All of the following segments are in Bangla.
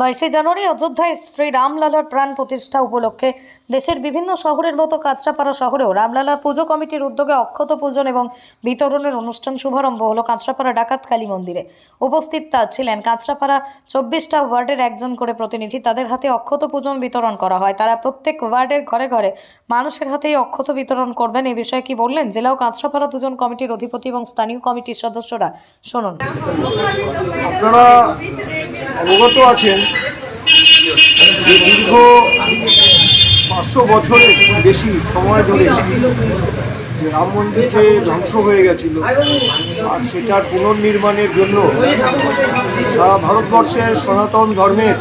বাইশে জানুয়ারি অযোধ্যায় শ্রী রামলালার প্রাণ প্রতিষ্ঠা উপলক্ষে দেশের বিভিন্ন শহরের মতো কাঁচরাপাড়া শহরেও রামলালার পুজো কমিটির উদ্যোগে অক্ষত পূজন এবং বিতরণের অনুষ্ঠান শুভারম্ভ হলো কাঁচরাপাড়া ডাকাত কালী মন্দিরে। উপস্থিত তা ছিলেন কাঁচরাপাড়া চব্বিশটা ওয়ার্ডের একজন করে প্রতিনিধি। তাদের হাতে অক্ষত পূজন বিতরণ করা হয়। তারা প্রত্যেক ওয়ার্ডের ঘরে ঘরে মানুষের হাতেই অক্ষত বিতরণ করবেন। এ বিষয়ে কি বললেন? জেলা ও কাঁচরাপাড়া দুজন কমিটির অধিপতি এবং স্থানীয় কমিটির সদস্যরা। শুনুন। আপনারা অবগত আছেন যে দীর্ঘ পাঁচশো বছরের বেশি সময় ধরে যে রাম মন্দির যে ধ্বংস হয়ে গেছিল, আর সেটার পুনর্নির্মাণের জন্য সারা ভারতবর্ষের সনাতন ধর্মের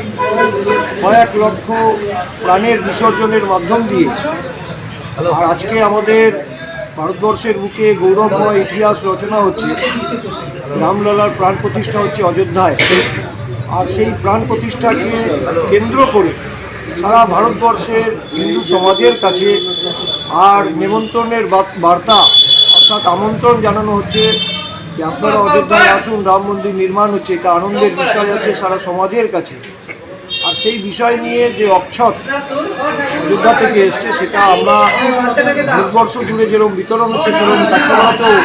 কয়েক লক্ষ প্রাণের বিসর্জনের মাধ্যম দিয়ে আর আজকে আমাদের ভারতবর্ষের বুকে গৌরবময় ইতিহাস রচনা হচ্ছে, রামলালার প্রাণ প্রতিষ্ঠা হচ্ছে অযোধ্যায়। আর সেই প্রাণ প্রতিষ্ঠাকে কেন্দ্র করে সারা ভারতবর্ষের হিন্দু সমাজের কাছে আর নিমন্ত্রণের বার্তা অর্থাৎ আমন্ত্রণ জানানো হচ্ছে যে আপনারা অযোধ্যায় আসুন, রাম মন্দির নির্মাণ হচ্ছে, এটা আনন্দের বিষয় আছে সারা সমাজের কাছে। আর সেই বিষয় নিয়ে যে অক্ষত অযোধ্যা থেকে এসছে, সেটা আমরা ভারতবর্ষ জুড়ে যেরকম বিতরণ হচ্ছে, সেরকম কাছাড়াতেও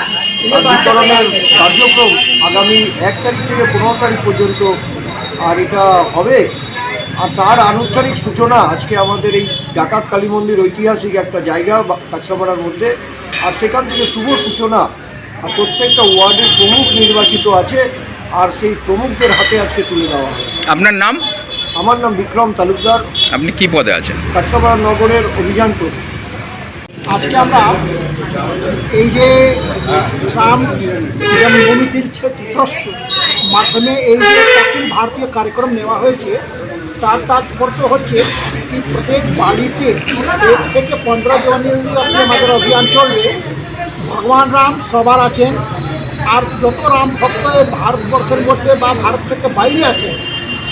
বিতরণের কার্যক্রম আগামী এক তারিখ থেকে পনেরো তারিখ পর্যন্ত আর এটা হবে? আর তার আনুষ্ঠানিক সূচনা আজকে আমাদের এই ডাকাত কালী মন্দির ঐতিহাসিক একটা জায়গা বা- কাছড়াপাড়ার মধ্যে। আর সেখান থেকে শুভ সূচনা আর প্রত্যেকটা ওয়ার্ডের প্রমুখ নির্বাচিত আছে আর সেই প্রমুখদের হাতে আজকে তুলে দেওয়া হবে। আপনার নাম? আমার নাম বিক্রম তালুকদার। আপনি কি পদে আছেন? কাছড়াপাড়া নগরের অভিযান আজকে আমরা এই যে রাম জন্মভূমিটির ক্ষতিগ্রস্ত মাধ্যমে এই যে ভারতীয় কার্যক্রম নেওয়া হয়েছে, তার তাৎপর্য হচ্ছে কি প্রত্যেক বাড়িতে এক থেকে পনেরো আপনি আমাদের অভিযান চলবে। ভগবান রাম সবার আছেন, আর যত রাম ভক্ত ভারতবর্ষের মধ্যে বা ভারত থেকে বাইরে আছে,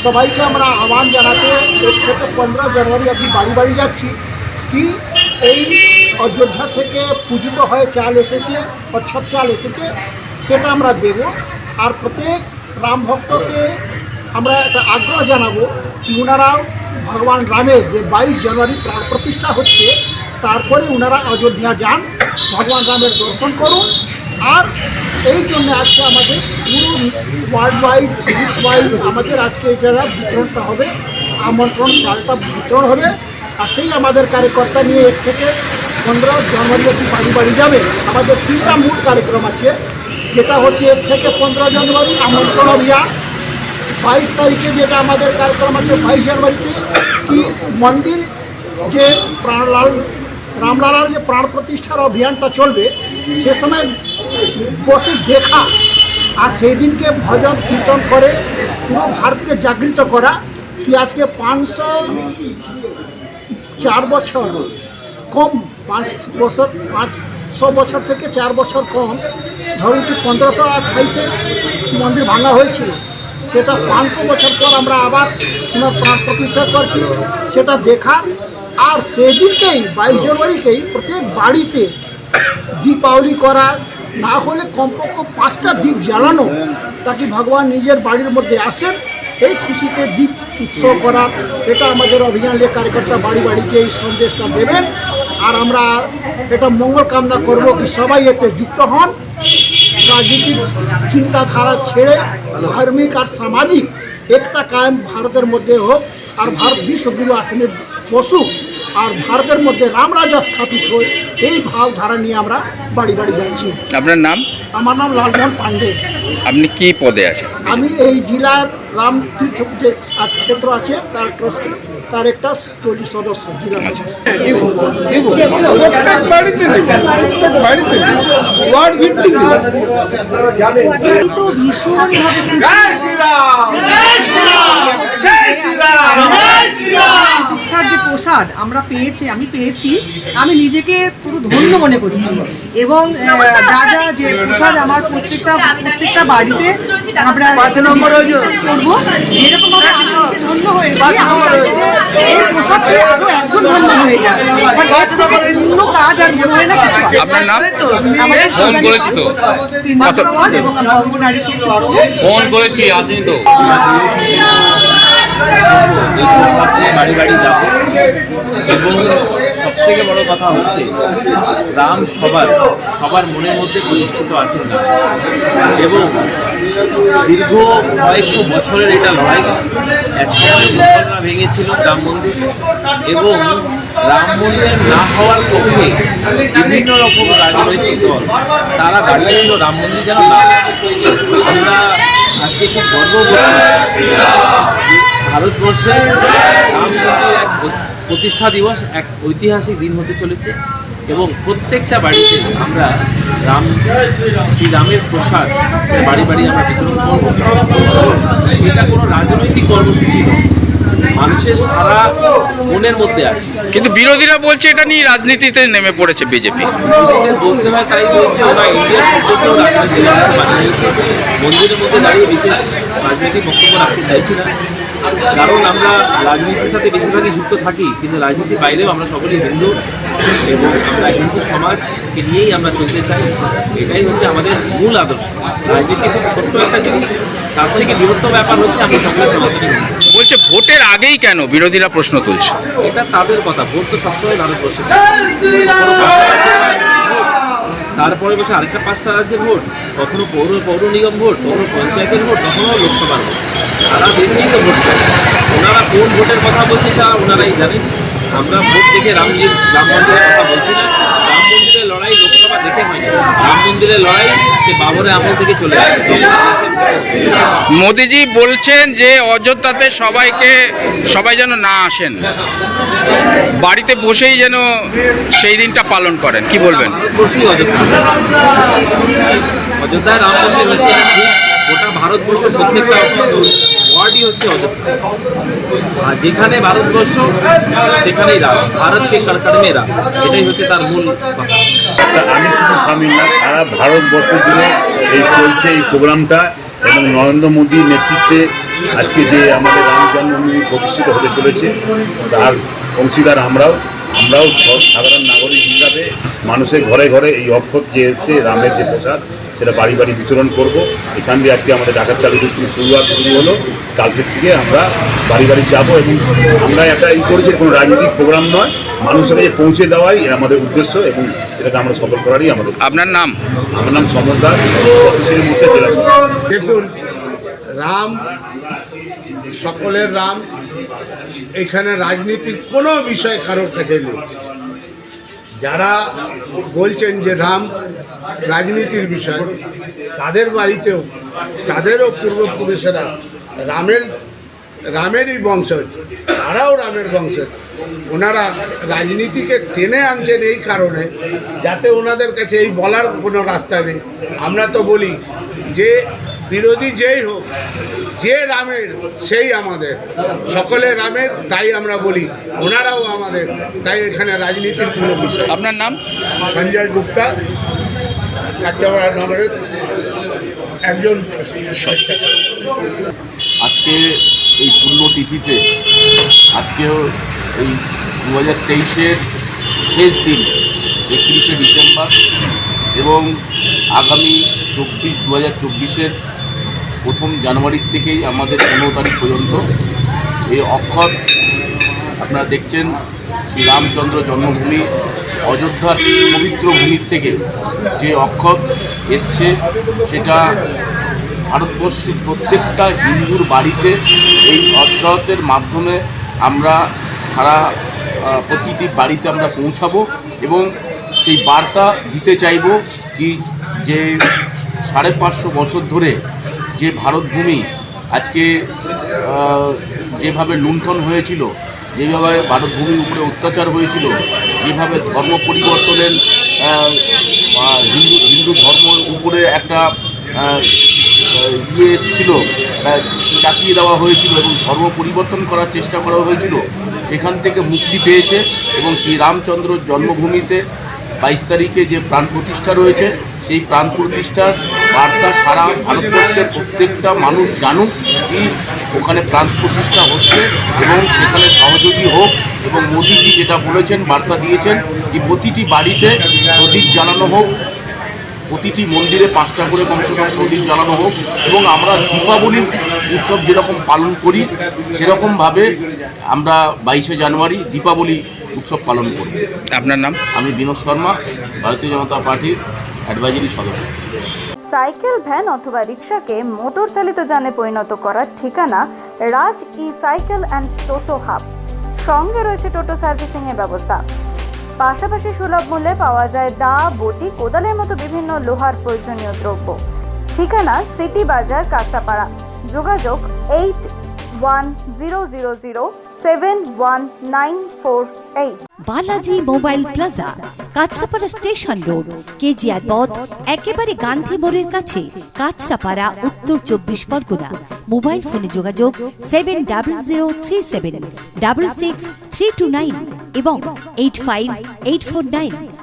সবাইকে আমরা আহ্বান জানাতে এক থেকে পনেরো জানুয়ারি আপনি বাড়ি বাড়ি যাচ্ছি। কি এই অযোধ্যা থেকে পূজিত হয়ে চাল এসেছে অক্ষত চাল এসেছে, সেটা আমরা দেব। আর প্রত্যেক রাম ভক্তকে আমরা একটা আগ্রহ জানাব কি ওনারাও ভগবান রামের যে বাইশ জানুয়ারি প্রাণ প্রতিষ্ঠা হচ্ছে, তারপরে ওনারা অযোধ্যা যান, ভগবান রামের দর্শন করুন, আর এই জন্য আজকে আমাদের পুরো ওয়ার্ল্ড ওয়াইড ওয়াইড আমাদের আজকে এটা বিতরণটা হবে, আমন্ত্রণ চালটা বিতরণ হবে, আর সেই আমাদের কার্যকর্তা নিয়ে এক থেকে পনেরো জানুয়ারি অব্দি বাড়ি বাড়ি যাবে। আমাদের তিনটা মূল কার্যক্রম আছে যেটা হচ্ছে এক থেকে পনেরো জানুয়ারি আমন্ত্রণ অভিযান। বাইশ তারিখে যেটা আমাদের কার্যক্রম আছে বাইশ জানুয়ারিতে, কি মন্দির যে প্রাণলাল, রামলালার যে প্রাণ প্রতিষ্ঠার অভিযানটা চলবে, সে সময় বসে দেখা আর সেই দিনকে ভজন কীর্তন করে, পুরো ভারতকে জাগৃত করা, কি আজকে পাঁচশো চার বছর, কম পাঁচ বছর পাঁচশো বছর থেকে চার বছর কম। ধরুন কি পনেরোশো আঠাইশে মন্দির ভাঙা হয়েছিল। সেটা পাঁচশো বছর পর আমরা আবার পুনঃ প্রাণ প্রতিষ্ঠা করছি। সেটা দেখার আর সেদিনকেই, বাইশ জানুয়ারিকেই প্রত্যেক বাড়িতে দীপাবলি করা, না হলে কমপক্ষে পাঁচটা দ্বীপ জ্বালানো তাকে ভগবান নিজের বাড়ির মধ্যে আসেন, এই খুশিতে দ্বীপ উৎসব করা, এটা আমাদের অভিযানের কার্যকর্তা বাড়ি বাড়িতে এই সন্দেশটা দেবেন। আর আমরা এটা মঙ্গল কামনা করব কি সবাই এতে যুক্ত হন। রাজনীতিক চিন্তাধারা ছেড়ে ধার্মিক আর সামাজিক একটা কায়েম ভারতের মধ্যে হোক আর ভারত বিশ্বগুলো আসনে বসুক আর ভারতের মধ্যে রাম রাজা স্থাপিত হয় এই ভাবধারা নিয়ে আমরা বাড়ি বাড়ি যাচ্ছি। আপনার নাম? আমার নাম লালমোহন পান্ডে। আপনি কি পদে আছেন? আমি এই জেলার রাম তীর্থ যে ক্ষেত্র আছে তার ট্রাস্টে। তার একটা টলি সদস্য জেলা প্রত্যেক বাড়িতে দেবে প্রত্যেক বাড়িতে ওয়ার্ড ভিত্তিক তো ভীষণভাবে প্রতিষ্ঠার যে প্রসাদ আমরা পেয়েছি আমি পেয়েছি আমি নিজেকে পুরো ধন্য মনে করছি। এবং আহ, যা যা যে প্রসাদ আমার প্রত্যেকটা প্রত্যেকটা বাড়িতে আমরা করব। নিজে ধন্য হয়েছি আমি চাইছি যে এই প্রসাদ পেয়ে আরও একজন ধন্য হয়ে কাজ আর মনে হয় না কিছু আপনার নাম? আমাদের ফোন করেছি তো। এবং। ফোন করেছি আসেনি তো। বাড়ি বাড়ি যাব এবং সব থেকে বড় কথা হচ্ছে রাম সবার সবার মনের মধ্যে প্রতিষ্ঠিত আছেন না। এবং দীর্ঘ কয়েকশো বছরের এটা লড়াই একসময় ভেঙেছিল রাম মন্দির। এবং রাম মন্দির না হওয়ার পক্ষে বিভিন্ন রকম রাজনৈতিক দল, তারা দাঁড়িয়েছিল রাম মন্দির যেন না। আমরা আজকে খুব গর্ব ভারতবর্ষে রাম এক প্রতিষ্ঠা দিবস এক ঐতিহাসিক দিন হতে চলেছে এবং প্রত্যেকটা বাড়িতে আমরা রাম শ্রী রামের প্রসাদ সে বাড়ি বাড়ি আমরা বিতরণ করব। এটা কোনো রাজনৈতিক কর্মসূচি নয়। মানুষের সারা মনের মধ্যে আছে। কিন্তু বিরোধীরা বলছে এটা নিয়ে রাজনীতিতে নেমে পড়েছে বিজেপি। বলতে হয় তাই বলছে ওরা ইন্ডিয়া রাজনীতির অংশ মন্দিরের মধ্যে দাঁড়িয়ে বিশেষ রাজনৈতিক বক্তব্য রাখতে চাইছি না। কারণ আমরা রাজনীতির সাথে বেশিরভাগই যুক্ত থাকি কিন্তু রাজনীতির বাইরেও আমরা সকলেই হিন্দু এবং আমরা হিন্দু সমাজকে নিয়েই আমরা চলতে চাই। এটাই হচ্ছে আমাদের মূল আদর্শ। রাজনীতি খুব ছোট্ট একটা জিনিস তার থেকে বৃহত্তম ব্যাপার হচ্ছে আমরা সকলে সনাতনী বলছে ভোটের আগেই কেন বিরোধীরা প্রশ্ন তুলছে? এটা তাদের কথা ভোট তো সবসময় ভারতবর্ষে থাকে। তারপরে বলছে আরেকটা পাঁচটা রাজ্যের ভোট কখনো পৌর পৌর নিগম ভোট কখনো পঞ্চায়েতের ভোট কখনো লোকসভার ভোট। সারা দেশেই তো ভোট করে। ওনারা কোন ভোটের কথা বলতে চান ওনারাই জানেন আমরা ভোট দেখে রামজি রাম মন্দিরের কথা বলছি না। রাম মন্দিরের লড়াই লোকসভা দেখে হয়নি রাম মন্দিরের লড়াই সে বাবরের আমল থেকে চলে আসছে মোদিজি বলছেন যে অযোধ্যাতে সবাইকে সবাই যেন না আসেন। বাড়িতে বসেই যেন সেই দিনটা পালন করেন। কি বলবেন? অযোধ্যা। রাম মন্দির হচ্ছে গোটা ভারতবর্ষের প্রত্যেকটা ওয়ার্ডই হচ্ছে অযোধ্যা। আর যেখানে ভারতবর্ষ, সেখানেই রাম ভারতকে করকর রাম এটাই হচ্ছে তার মূল আমি শুধু স্বামী না, সারা ভারতবর্ষ জুড়ে এই চলছে এই প্রোগ্রামটা এবং নরেন্দ্র মোদীর নেতৃত্বে আজকে যে আমাদের রাম জন্মভূমি প্রতিষ্ঠিত হতে চলেছে, তার অংশীদার আমরাও। আমরাও সাধারণ নাগরিক হিসাবে মানুষের ঘরে ঘরে এই অক্ষত যে এসছে রামের যে প্রসাদ সেটা বাড়ি বাড়ি বিতরণ করব। এখান দিয়ে আজকে আমাদের ডাকাত তালুকের শুরুয়াত শুরু হলো কালকের থেকে আমরা বাড়ি বাড়ি যাব এবং আমরা একটা ই করি যে কোনো রাজনৈতিক প্রোগ্রাম নয়। মানুষের কাছে পৌঁছে দেওয়াই আমাদের উদ্দেশ্য এবং সেটাকে আমরা সফল করারই আমাদের আপনার নাম? আমার নাম সমর দাস অফিসের মধ্যে দেখুন রাম সকলের রাম। এখানে রাজনীতির কোনো বিষয় কারোর কাছে নেই। যারা বলছেন যে রাম রাজনীতির বিষয়, তাদের বাড়িতেও, তাদেরও পূর্বপুরুষেরা রামের, রামেরই বংশজ, তারাও রামের বংশজ। ওনারা রাজনীতিকে টেনে আনছেন এই কারণে, যাতে ওনাদের কাছে এই বলার কোনো রাস্তা নেই। আমরা তো বলি, যে বিরোধী যেই হোক যে রামের সেই আমাদের। সকলে রামের তাই আমরা বলি। ওনারাও আমাদের তাই এখানে রাজনীতির কোনো বিষয় আপনার নাম? সঞ্জয় গুপ্তা কাঁচাপাড়া নগরের একজন আজকে এই পুণ্যতিথিতে আজকেও এই দু হাজার তেইশের শেষ দিন একত্রিশে ডিসেম্বর এবং আগামী চব্বিশ দু হাজার চব্বিশের প্রথম জানুয়ারির থেকেই আমাদের পনেরো তারিখ পর্যন্ত এই অক্ষর আপনারা দেখছেন, শ্রীরামচন্দ্র জন্মভূমি অযোধ্যার পবিত্র ভূমির থেকে যে অক্ষর এসছে, সেটা ভারতবর্ষের প্রত্যেকটা হিন্দুর বাড়িতে এই অক্ষরের মাধ্যমে আমরা সারা প্রতিটি বাড়িতে আমরা পৌঁছাবো এবং সেই বার্তা দিতে চাইব কি যে সাড়ে পাঁচশো বছর ধরে যে ভারতভূমি আজকে যেভাবে লুণ্ঠন হয়েছিল, যেভাবে ভারতভূমির উপরে অত্যাচার হয়েছিল, যেভাবে ধর্ম পরিবর্তনের হিন্দু হিন্দু ধর্মের উপরে একটা ইয়ে এসেছিল চাপিয়ে দেওয়া হয়েছিল এবং ধর্ম পরিবর্তন করার চেষ্টা করা হয়েছিল, সেখান থেকে মুক্তি পেয়েছে এবং শ্রী রামচন্দ্র জন্মভূমিতে বাইশ তারিখে যে প্রাণ প্রতিষ্ঠা রয়েছে, সেই প্রাণ প্রতিষ্ঠার বার্তা সারা ভারতবর্ষের প্রত্যেকটা মানুষ জানুক কি ওখানে প্রাণ প্রতিষ্ঠা হচ্ছে এবং সেখানে সহযোগী হোক এবং মোদিজি যেটা বলেছেন, বার্তা দিয়েছেন কি প্রতিটি বাড়িতে প্রদীপ জ্বালানো হোক, প্রতিটি মন্দিরে পাঁচটা করে কমসে কম প্রদীপ জ্বালানো হোক এবং আমরা দীপাবলির উৎসব যেরকম পালন করি, সেরকমভাবে আমরা বাইশে জানুয়ারি দীপাবলি উৎসব পালন করি আপনার নাম? আমি বিনোদ শর্মা ভারতীয় জনতা পার্টির অ্যাডভাইজারি সদস্য। সাইকেল ভ্যান অথবা রিক্সাকে মোটর চালিত যানে পরিণত করার ঠিকানা Raj e cycle and toto hub. সঙ্গে রয়েছে টোটো সার্ভিসিং এর ব্যবস্থা। পাশাপাশি সুলভ মূল্যে পাওয়া যায় দা বটি কোদালের মতো বিভিন্ন লোহার প্রয়োজনীয় দ্রব্য। ঠিকানা সিটি বাজার কাঁচাপাড়া যোগাযোগ eight one zero zero zero seven one nine four Balaji mobile plaza Kanchrapara station road KGR পথ একেবারে গান্ধী মোড়ের কাছে কাঁচরাপাড়া উত্তর চব্বিশ পরগনা মোবাইল ফোনে যোগাযোগ seven double zero three seven double six three two nine এবং eight five eight four nine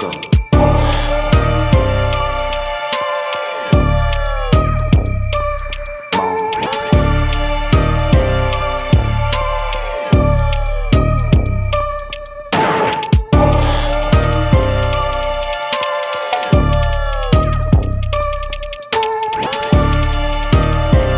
México.